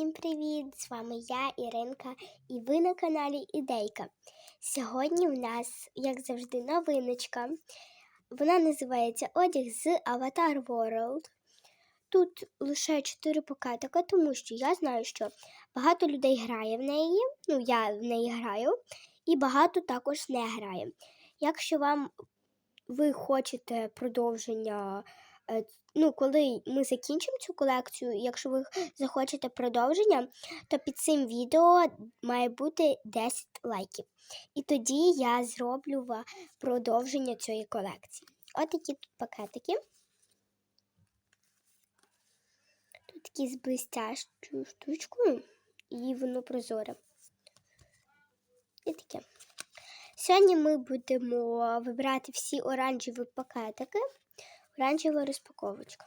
Всім привіт! З вами я, Іринка, і ви на каналі Ідейка. Сьогодні в нас, як завжди, новиночка. Вона називається Одяг з Avatar World. Тут лише 4 пакетика, тому що я знаю, що багато людей грає в неї. Ну, я в неї граю, і багато також не грає. Якщо вам ви хочете продовження ну, коли ми закінчимо цю колекцію, якщо ви захочете продовження, то під цим відео має бути 10 лайків. І тоді я зроблю продовження цієї колекції. От такі тут пакетики. Тут такі з блистящою штучкою, і воно прозоре. І таке. Сьогодні ми будемо вибирати всі оранжеві пакетики оранжева розпаковочка.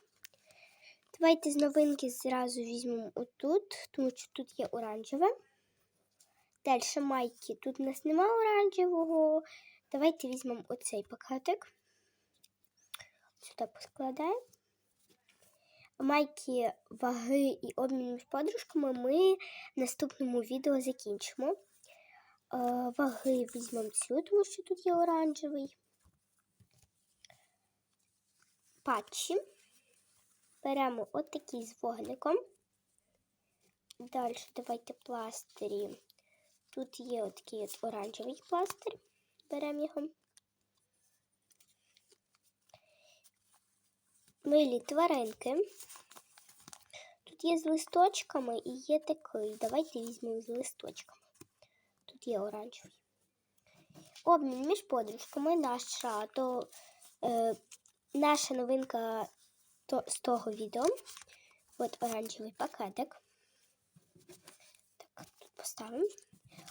Давайте з новинки зразу візьмемо отут, тому що тут є оранжеве. Далі майки. Тут у нас немає оранжевого. Давайте візьмемо оцей пакетик. Сюди поскладаємо. Майки ваги і обмін між подружками ми в наступному відео закінчимо. Е, Ваги візьмемо цю, тому що тут є оранжевий. Патчі. Беремо отакий з вогником. Далі давайте пластирі. Тут є отакий от оранжевий пластир. Беремо його. Милі тваринки. Тут є з листочками і є такий. Давайте візьмемо з листочками. Тут є оранжевий. Обмін між подружками наша то е, наша новинка то, з того відео. От оранжевий пакетик. Так, тут поставимо.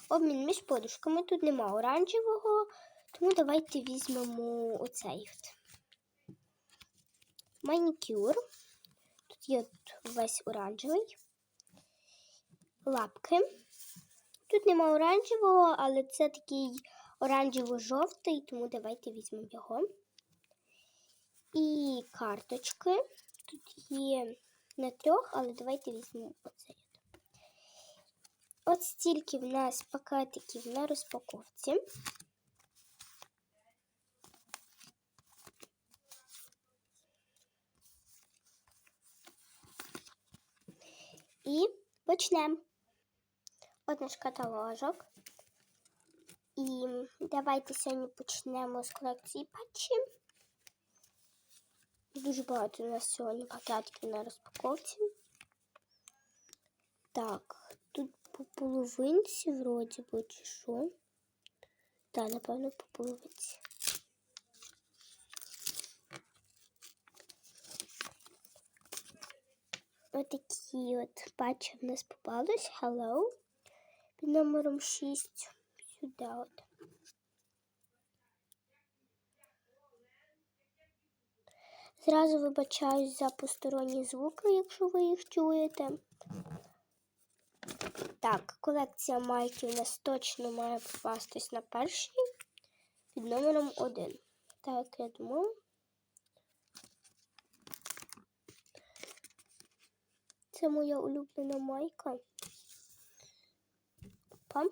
Обмін між подушками. Тут нема оранжевого, тому давайте візьмемо оцей. Манікюр. Тут є от весь оранжевий. Лапки. Тут нема оранжевого, але це такий оранжево-жовтий, тому давайте візьмемо його. І карточки. Тут є на трьох, але давайте візьмемо оцей. От стільки в нас пакетиків на розпаковці. І почнемо. От наш каталожок. І давайте сьогодні почнемо з колекції патчі. Дуже багато у нас сьогодні пакетиків на розпаковці. Так, тут по половинці вроді би чи що. Так, напевно, по половинці. Отакі от патчі в нас попались. Hello. Під номером 6. Сюди от. Зразу вибачаюсь за посторонні звуки, якщо ви їх чуєте. Так, колекція майків у нас точно має попастись на перший під номером 1. Так, я думаю. Це моя улюблена майка. Опа.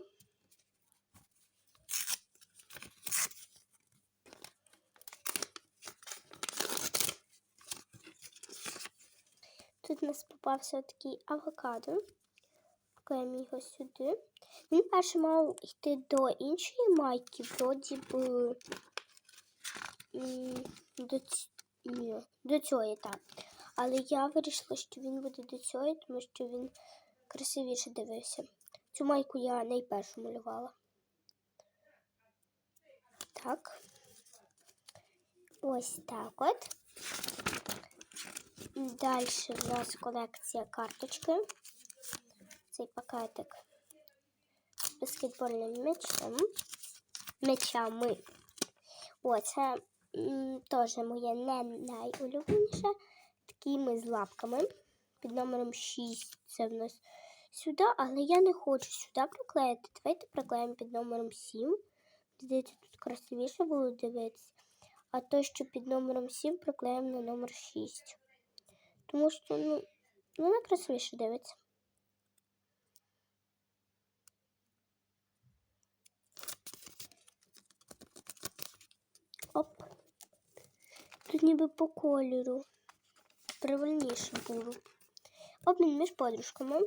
Тут у нас попався такий авокадо. Пакуємо його сюди. Він перше мав йти до іншої майки, вроді би до. Ні, до цієї, так. Але я вирішила, що він буде до цієї, тому що він красивіше дивився. Цю майку я найпершу малювала. Так. Ось так от. Далі в нас колекція карточки. Цей пакетик з баскетбольним м'ячем. М'ячами. О, це теж моє не найулюбленіше. Такі ми з лапками. Під номером 6 це в нас сюди, але я не хочу сюди приклеїти. Давайте приклеїмо під номером 7. Здається, тут красивіше було дивитися. А то, що під номером 7 приклеїмо на номер 6. Тому що, ну, ну, вона красивіше дивиться. Оп. Тут ніби по кольору. Привольніше було. Обмін між подружками.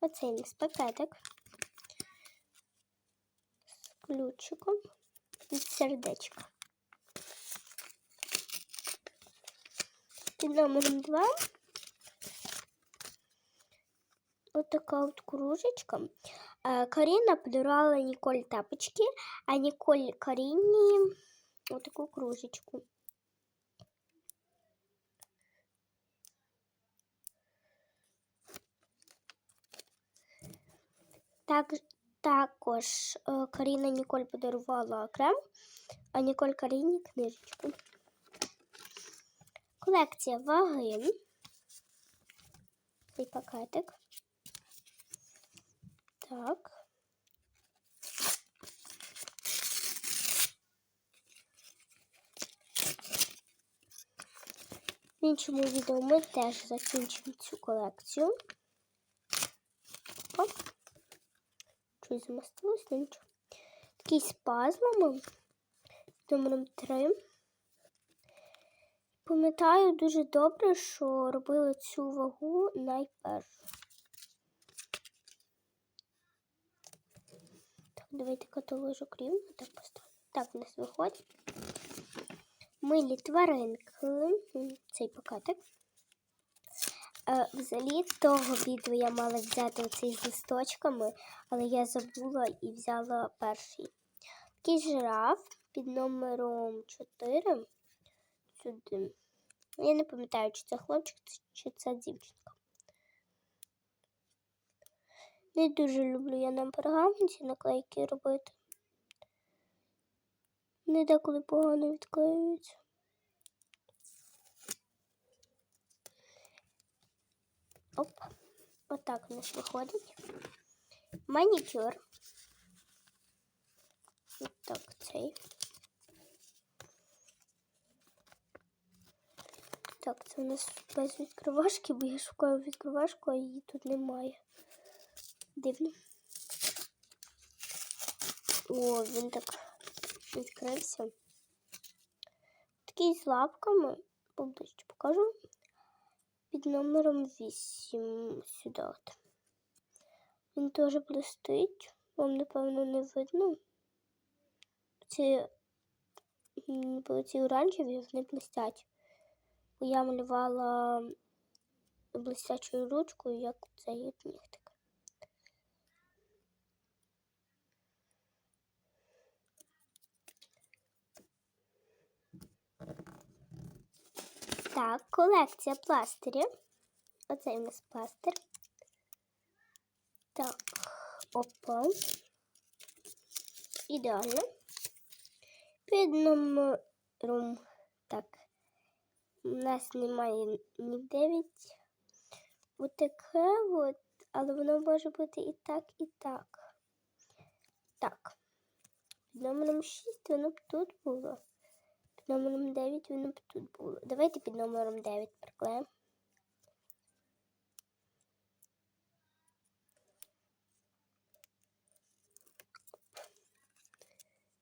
Оцей міс пакетик. З ключиком і сердечко. сердечка. Під номером 2 Отака от кружечка. Е, Каріна подарувала Ніколь тапочки, а Ніколь Каріні отаку кружечку. Так, також е, Каріна Ніколь подарувала крем, а Ніколь Каріні книжечку. Колекція ваги. Цей пакетик. Так. В іншому відео ми теж закінчимо цю колекцію. Оп. Щось замастилось, ну нічого. Такий з пазлами. Номером 3. Пам'ятаю дуже добре, що робили цю вагу найпершу. Так, давайте каталожок рівно так поставимо. Так, у нас виходить. Милі тваринки. Цей пакетик. Взагалі того відео я мала взяти оцей з листочками, але я забула і взяла перший. Такий жираф під номером 4. Сюди. Я не пам'ятаю, чи це хлопчик, чи це дівчинка. Не дуже люблю я на пергаменті наклейки робити. Не деколи погано відклеюються. Оп, отак у нас виходить. Манікюр. Так, цей. Так, це у нас без відкривашки, бо я шукаю відкривашку, а її тут немає. Дивно. О, він так відкрився. Такий з лапками. Поближче покажу. Під номером 8 сюди. От. Він теж блистить. Вам, напевно, не видно. Ці, ці оранжеві вони блистять. Бо я малювала блистячою ручкою, як цей нігтик. Так, колекція пластирів. Оцей у нас пластир. Так, опа. Ідеально. Під номером. Так. У нас немає ні 9. Отаке от, але воно може бути і так, і так. Так. Під номером 6 воно б тут було. Під номером 9 воно б тут було. Давайте під номером 9 приклеїмо.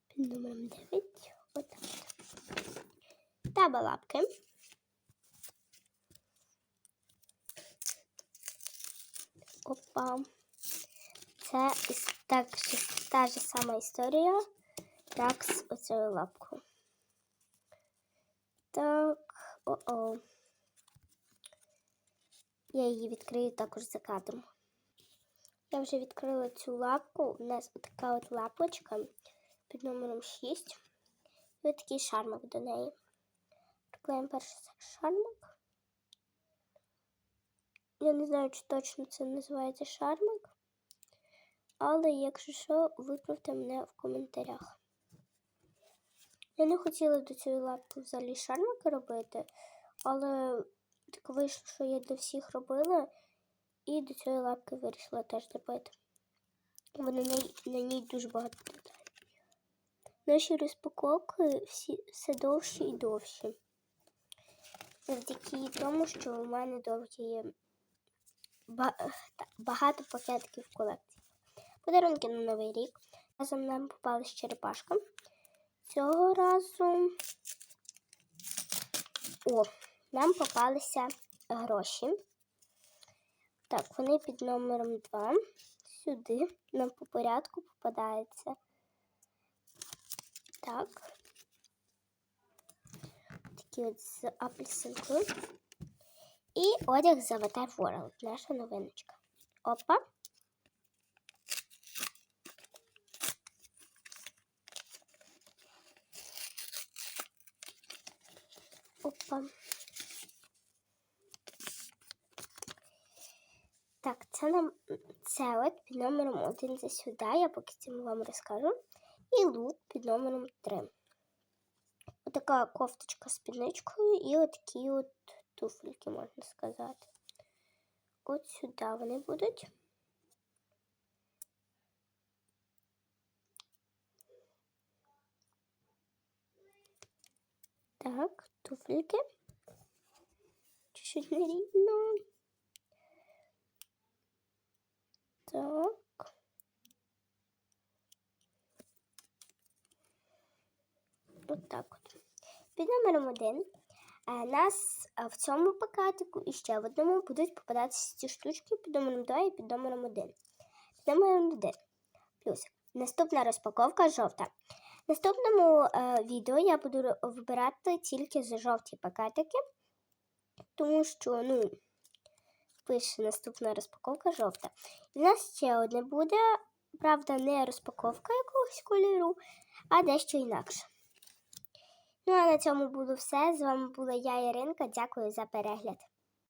Під номером 9. Отак. Таба лапки. Опа. Це так, та ж сама історія, як з оцею лапкою. Так, о-о. Я її відкрию також за кадром. Я вже відкрила цю лапку. У нас така от лапочка під номером 6. І ось такий шармик до неї. Приклеїмо перший шармик. Я не знаю, чи точно це називається шармик. Але якщо що, виправте мене в коментарях. Я не хотіла до цієї лапки взагалі шармики робити, але так вийшло, що я до всіх робила, і до цієї лапки вирішила теж зробити. Бо на на ній дуже багато деталей. Наші розпаковки всі, все довші і довші. Завдяки тому, що у мене довгі багато пакетиків в колекції. Подарунки на Новий рік. Разом нам попалась черепашка. Цього разу О, нам попалися гроші. Так, вони під номером 2. Сюди нам по порядку попадається. Так. Такі от з апельсинкою. І одяг з Avatar World, наша новиночка. Опа. Опа. Так, це нам це от під номером 1 це сюди, я поки цим вам розкажу. І лук під номером 3. Отака кофточка з спідничкою і отакі от туфельки, можна сказати. От сюди вони будуть. Так, туфельки. Чуть-чуть нерівно. Так. От так от. Під номером один нас е, в цьому пакетику і ще в одному будуть попадатися ці штучки під номером 2 і під номером 1. Під номером 1. Плюс. Наступна розпаковка жовта. В наступному е, відео я буду вибирати тільки за жовті пакетики, тому що, ну, пише наступна розпаковка жовта. І в нас ще одне буде, правда, не розпаковка якогось кольору, а дещо інакше. Ну а на цьому було все. З вами була я, Іринка. Дякую за перегляд.